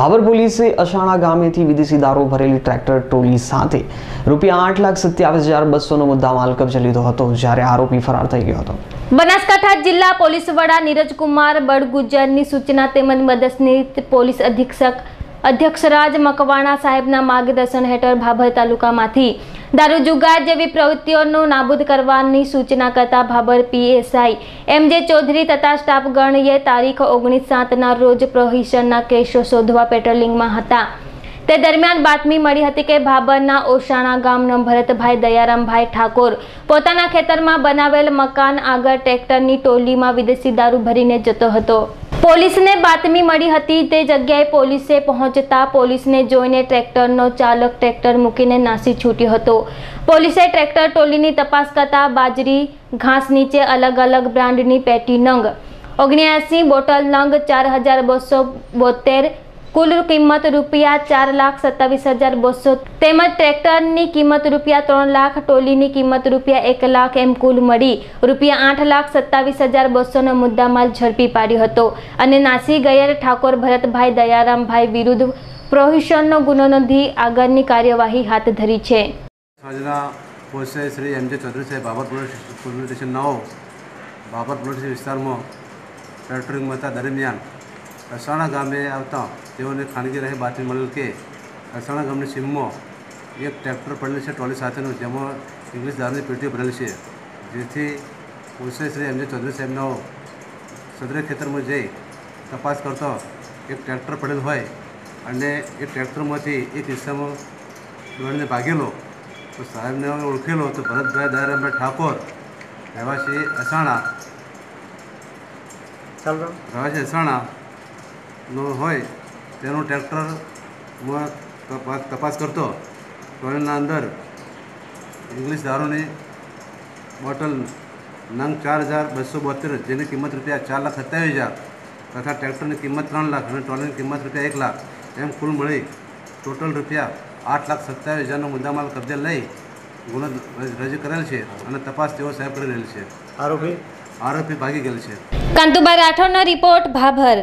ભાભર પોલીસે અશાણા ગામેથી વિદેશી દારૂ ભરેલી ટ્રેક્ટર ટ્રોલી સાથે રૂપિયા આઠ લાખ સત્યાવીસ હજાર બસોનો મુદ્દામાલ કબજે લીધો હતો, જ્યારે આરોપી ફરાર થઈ ગયો હતો. બનાસકાંઠા જિલ્લા પોલીસ વડા નીરજકુમાર બડગુજરની સૂચના તેમજ મદદનીશ પોલીસ અધિક્ષક અધ્યક્ષરાજ મકવાણા સાહેબના માર્ગદર્શન હેઠળ ભાભર તાલુકામાંથી દારૂ જુગાર જેવી પ્રવૃત્તિઓનું નાબૂદ કરવાની સૂચના કરતા ભાભર પીએસઆઈ એમ જે ચૌધરી તથા સ્ટાફગણએ તારીખ ઓગણીસ સાતના રોજ પ્રોહિશનના કેસો શોધવા પેટ્રોલિંગમાં હતા. તે દરમિયાન બાતમી મળી હતી કે ભાબરના ઓશાણા ગામનો ભરતભાઈ દયારામભાઈ ઠાકોર પોતાના ખેતરમાં બનાવેલ મકાન આગળ ટ્રેક્ટરની ટોલીમાં વિદેશી દારૂ ભરીને જતો હતો. પોલીસને બાતમી મળી હતી. તે જગ્યાએ પોલીસે પહોંચતા પોલીસને જોઈને ટ્રેક્ટરનો ચાલક ટ્રેક્ટર મૂકીને નાસી છૂટ્યો હતો. પોલીસે ટ્રેક્ટર ટોલીની તપાસ કરતા બાજરી ઘાસ નીચે અલગ અલગ બ્રાન્ડની પેટી નંગ. ઓગણ્યાસી બોટલ નંગ, ચાર હજાર બસો બોતેર કુલ કિંમત રૂપિયા ચાર લાખ સત્તાવીસ હજાર બસો તેમજ ટ્રેક્ટરની કિંમત રૂપિયા ત્રણ લાખ, ટોલીની કિંમત રૂપિયા એક લાખ એમ કુલ મળી રૂપિયા આઠ લાખ સત્તાવીસ હજાર બસોનો મુદ્દામાલ ઝડપી પાડ્યો હતો. અને નાસી ગયેલ ઠાકોર ભરતભાઈ દયારામભાઈ વિરુદ્ધ પ્રોહિશનનો ગુનો નોંધી આગળની કાર્યવાહી હાથ ધરી છે. દરમિયાન અસાણા ગામે આવતા તેઓને ખાનગી રહે બાતમી મળેલ કે અસાણા ગામની સીમમાં એક ટ્રેક્ટર પડેલ છે ટ્રોલી સાથેનું જેમાં ઇંગ્લિશ દારૂની પેટીઓ ભરેલી છે. જેથી પોલીસે શ્રી એમ. જે. ચૌધરી સાહેબનો સદરે ખેતરમાં જઈ તપાસ કરતો એક ટ્રેક્ટર પડેલ હોય અને એ ટ્રેક્ટરમાંથી એક હિસ્સામાં દોડીને ભાગેલો તો સાહેબને ઓળખેલો તો ભરતભાઈ દયારામભાઈ ઠાકોર રહેવાસી અસાણા રહેવાસી અસાણાનો હોય તેનું ટ્રેક્ટરમાં તપાસ તપાસ કરતો. ટોયલના અંદર ઇંગ્લિશ દારૂની બોટલ નંગ ચાર હજાર બસો બોતેર જેની કિંમત રૂપિયા ચાર લાખ સત્યાવીસ હજાર તથા ટ્રેક્ટરની કિંમત ત્રણ લાખ અને ટોયલની કિંમત રૂપિયા એક લાખ. એમ કુલ મળી ટોટલ રૂપિયા આઠ લાખ સત્યાવીસ હજારનો મુદ્દામાલ કબજે લઈ ગુનો રજૂ કરેલ છે અને તપાસ તેઓ સાહેબ કરી રહેલ છે. આરોપી? આરોપી ભાગી ગયેલ છે. કાંતુભાઈ રાઠોડનો રિપોર્ટ ભાભર.